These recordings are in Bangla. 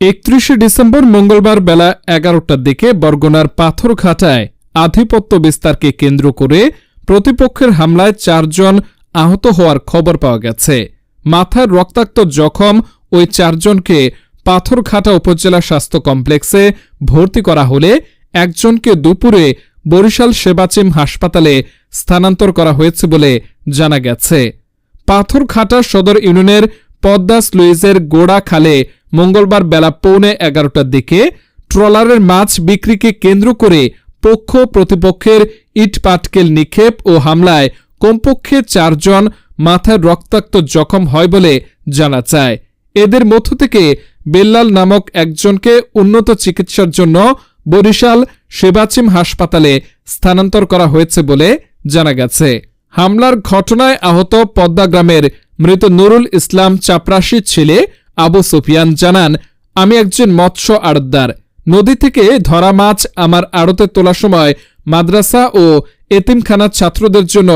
একত্রিশে ডিসেম্বর মঙ্গলবার বেলা এগারোটার দিকে বরগুনার পাথরঘাটায় আধিপত্য বিস্তারকে কেন্দ্র করে প্রতিপক্ষের হামলায় চারজন আহত হওয়ার খবর পাওয়া গেছে। মাথায় রক্তাক্ত জখম ওই চারজনকে পাথরঘাটা উপজেলা স্বাস্থ্য কমপ্লেক্সে ভর্তি করা হলে একজনকে দুপুরে বরিশাল সেবাচিম হাসপাতালে স্থানান্তর করা হয়েছে বলে জানা গেছে। পাথরঘাটা সদর ইউনিয়নের পদ্মাস লুইজের গোড়া খালে মঙ্গলবার বেলা পৌনে এগারোটার দিকে ট্রলারের মাছ বিক্রিকে কেন্দ্র করে পক্ষ প্রতিপক্ষের ইটপাটকেল নিক্ষেপ ও হামলায় কমপক্ষে চারজন মাথায় রক্তাক্ত জখম হয় বলে জানা যায়। এদের মধ্য থেকে বেল্লাল নামক একজনকে উন্নত চিকিৎসার জন্য বরিশাল সেবাচিম হাসপাতালে স্থানান্তর করা হয়েছে বলে জানা গেছে। হামলার ঘটনায় আহত পদ্মা গ্রামের মৃত নুরুল ইসলাম চাপরাশির ছেলে আবু সুফিয়ান জানান, আমি একজন মৎস্য আড়তদার। নদী থেকে ধরা মাছ আমার আড়তে তোলার সময় মাদ্রাসা ও এতিমখানার ছাত্রদের জন্য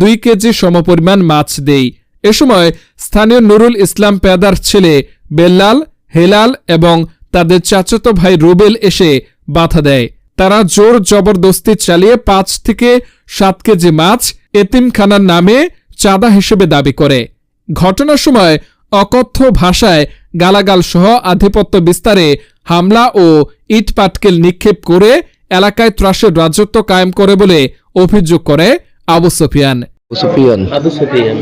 দুই কেজি সমপরিমাণ মাছ দেই। এ সময় স্থানীয় নুরুল ইসলাম পেদার ছেলে বেল্লাল, হেলাল এবং তাদের চাচাতো ভাই রুবেল এসে বাধা দেয়। তারা জোর জবরদস্তি চালিয়ে পাঁচ থেকে সাত কেজি মাছ এতিমখানার নামে চাঁদা হিসেবে দাবি করে। ঘটনার সময় অকথ্য ভাষায় গালাগাল সহ আধিপত্য বিস্তারে হামলা ও ইটপাটকেল নিক্ষেপ করে এলাকায় ত্রাসের রাজত্ব কায়েম করে বলে অভিযোগ করে আবু সুফিয়ান। সুফিয়ান। আবু সুফিয়ান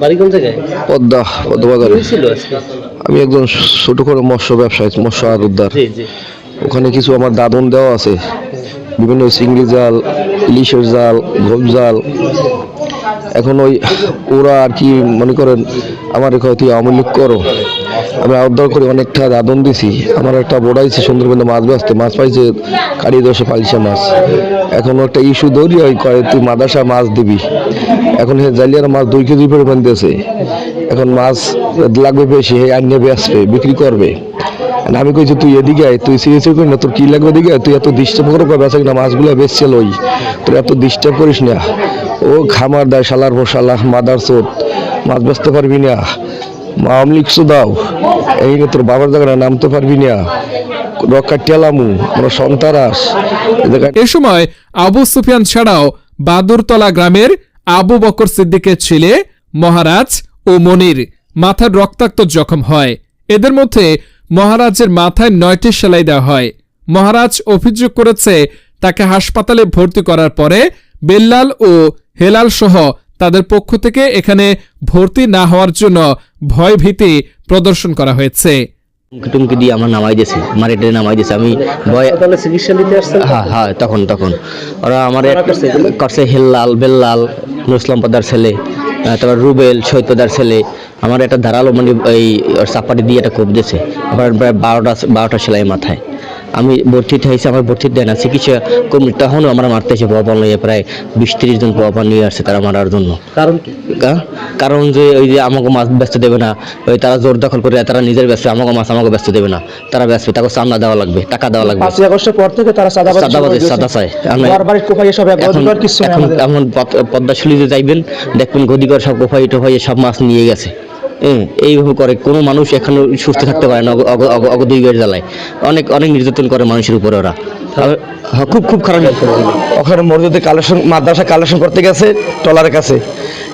বাড়ি কোন জায়গায়? পদ্মা পদ্মাবাজারে আমি একজন ছোট করে মৎস্য ব্যবসায়ী মৎস্য জি জি। ওখানে কিছু আমার দাদন দেওয়া আছে। বিভিন্ন চিংড়ি জাল, ইলিশের জাল ঘোপ জাল। এখন ওই ওরা আর কি মনে করেন, আমার এখানে তুই আওয়ামী করো আমি আউদ্ধার করে অনেকটা দাদন দিছি। আমার একটা বোড়াইছে সুন্দরবনে মাছ বাঁচতে মাছ পাইছে কাড়ি দশে পালিশা মাছ। এখন একটা ইস্যু দৌড়ি ওই করে তুই মাদাসা মাছ দিবি? এখন হে জালিয়ার মাছ দুই কেজি পরিমাণ দিয়েছে। এখন মাছ লাগবে বেশি, হে আইনে বেসবে বিক্রি করবে। আমি কইছি তুই এদিকে আয়, তুই সিরিয়াস করি না, তোর কি লাগবে এদিকে তুই এত ডিস্টার্ব করো কবে আছে না? মাছগুলো বেচছে লই। তোর এত ডিস্টার্ব করিস না। ও খামার দেয়, শালার শালাহ মাদার চোদ মাছ বেচতে পারবি না। আওয়ামী লীগ দাও এই নিয়ে তোর বাবার জায়গায় নামতে পারবি না। রক্ষা টেলামু আমরা সন্তারাস। এ সময় আবু সুফিয়ান ছাড়াও বাদুরতলা গ্রামের আবু বকর সিদ্দিকের ছেলে মহারাজ ও মনির মাথার রক্তাক্ত জখম হয়। এদের মধ্যে মহারাজের মাথায় নয়টি সেলাই দেওয়া হয়। মহারাজ অভিযোগ করেছে তাকে হাসপাতালে ভর্তি করার পরে বেল্লাল ও হেলাল সহ তাদের পক্ষ থেকে এখানে ভর্তি না হওয়ার জন্য ভয়ভীতি প্রদর্শন করা হয়েছে। টুমকি দিয়ে আমার নামাই দিয়েছে আমার এটা নামাই দিয়েছে। আমি ভয় চিকিৎসা নিতে আসছেন হ্যাঁ হ্যাঁ তখন তখন। ওরা আমার করছে হেল্লাল বেল্লাল নুর ইসলাম পদার ছেলে। তারপর রুবেল সৈত্যদার ছেলে, আমার একটা ধারালো মানে এই চাপাটি দিয়ে একটা কোপ দিয়েছে। আবার প্রায় বারোটা বারোটা সেলাই মাথায়। আমি ভর্তিতে হয়েছে আমার ভর্তিতে দেয় না চিকিৎসা কর্মী তখনও আমার মারতে এসে পোয়াপান নিয়ে প্রায় বিশ তিরিশ জন পোয়াপান নিয়ে আসছে তারা মারার জন্য। কারণ কি? কারণ যে ওই যে আমাকে মাছ ব্যস্ত দেবে না ওই তারা জোর দখল করে তারা নিজের ব্যস্ত আমাকে মাছ আমাকে ব্যস্ত দেবে না। তারা ব্যস্ত তাকে চান্দা দেওয়া লাগবে টাকা দেওয়া লাগবে। পাঁচই আগস্টের পর থেকে তারা সাদা সব এক এখন পদ্মাশুলিতে যাইবেন দেখবেন গদিকর সব কোফাই টোফাই সব মাছ নিয়ে গেছে। এইভাবে করে কোনো মানুষ এখনও সুস্থ থাকতে পারে না অগদুইগের জ্বালায়। অনেক অনেক নির্যাতন করে মানুষের উপরে ওরা। হ্যাঁ, খুব খুব খারাপ ওখানে মসজিদে কালেকশন মাদ্রাসা কালেকশন করতে গেছে টলারের কাছে।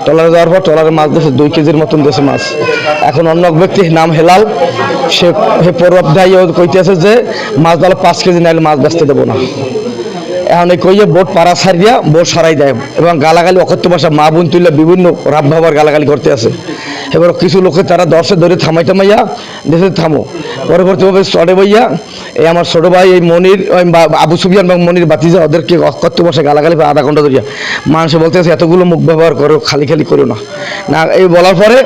টলারে যাওয়ার পর টলারে মাছ দিয়েছে দুই কেজির মতন দিয়েছে মাছ। এখন অন্য এক ব্যক্তি নাম হেলাল সে হে পরব দায়ী কইতেছে যে মাছ দালে পাঁচ কেজি নাইলে মাছ বেচতে দেবো না। এখন কই কইয়ে বোট পাড়া সারিয়া বোট সারাই দেয় এবং গালাগালি, অকথ্য ভাষা, মা বোন তুললে বিভিন্ন রাব ভাবার গালাগালি করতে আসে এবার কিছু লোকে তারা দর্শক ধরে থামাই থামাইয়া দেশে থামো। পরবর্তীভাবে চড়ে বইয়া এই আমার ছোটো ভাই, এই মনির আবু সুফিয়ান এবং মনির বাতিজা ওদেরকে অকথ্য বসে গালাগালি আধা ঘণ্টা ধরিয়া মানুষ বলতেছে, এতগুলো মুখ ব্যবহার করো, খালি খালি করো না। না, এই বলার পরে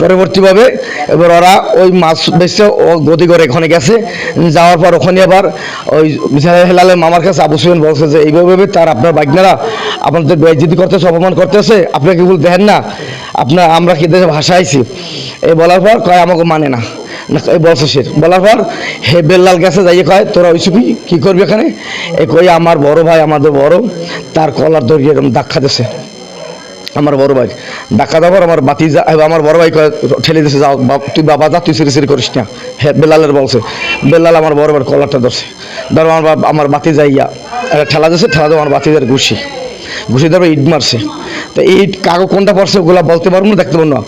পরবর্তীভাবে এবার ওরা ওই মাছ বেচে ও গদি করে ওখানে গেছে। যাওয়ার পর ওখানে আবার ওই হেলালের মামার কাছে আবু সুফিয়ান বলছে যে, এইভাবে তার আপনার বাইকনারা আপনাদের বেজিতি করতেছে, অপমান করতেছে আপনারা কি ভুল দেখেন না? আপনার, আমরা কি দেশে ভাষা আইছি? এই বলার পর কয়, আমাকে মানে না। বলছে সে। বলার পর হে বেল্লাল গেছে যাইয়ে কয় তোরা ওই চুপি কি করবি এখানে? এ কই আমার বড় ভাই আমাদের বড় তার কলার ধরিয়ে এরকম দাগ খাতেছে আমার বড় ভাই। ডাকা দেওয়ার আমার বাতি যা আমার বড় ভাই ঠেলে দিছে যাও তুই বাবা যা তুই সিরি সিরি করিস না। হ্যাঁ বেলালের বলছে বেলাল আমার বড় ভাই কলারটা ধরছে। ধর আমার আমার বাতি যাইয়া একটা ঠেলা দিছে ঠেলা দেওয়া আমার বাতি যার ঘুষি। ঘুষি দেওয়ার ইট মারছে। তো ইট কাগজ কোনটা পড়ছে ওগুলা বলতে পারব না দেখতে পারব না।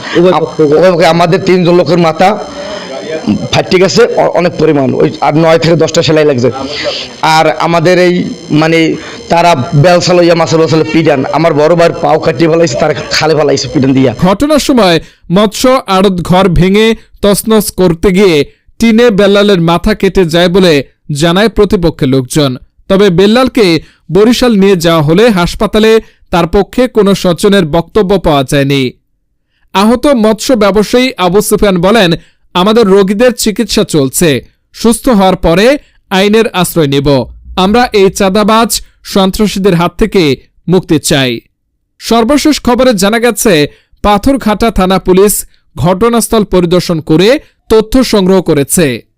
আমাদের তিনজন লোকের মাথা ফাটি গেছে অনেক পরিমাণ, ওই আর নয় থেকে দশটা সেলাই লাগছে। আর আমাদের এই মানে তারা বেলসা লইয়া মাছের বসালে পিডান, আমার বড় ভাইয়ের পাও কাটিয়ে ফেলাইছে, তারা খালে ফেলাইছে পিডান দিয়া। ঘটনার সময় মৎস্য আড়ত ঘর ভেঙে তছনছ করতে গিয়ে টিনে বেল্লালের মাথা কেটে যায় বলে জানায় প্রতিপক্ষের লোকজন। তবে বেল্লালকে বরিশাল নিয়ে যাওয়া হলে হাসপাতালে তার পক্ষে কোনো স্বজনের বক্তব্য পাওয়া যায়নি। আহত মৎস্য ব্যবসায়ী আবু সুফিয়ান বলেন আমাদের রোগীদের চিকিৎসা চলছে। সুস্থ হওয়ার পরে আইনের আশ্রয় নেব। আমরা এই চাঁদাবাজ সন্ত্রাসীদের হাত থেকে মুক্তি চাই। সর্বশেষ খবরে জানা গেছে, পাথরঘাটা থানা পুলিশ ঘটনাস্থল পরিদর্শন করে তথ্য সংগ্রহ করেছে।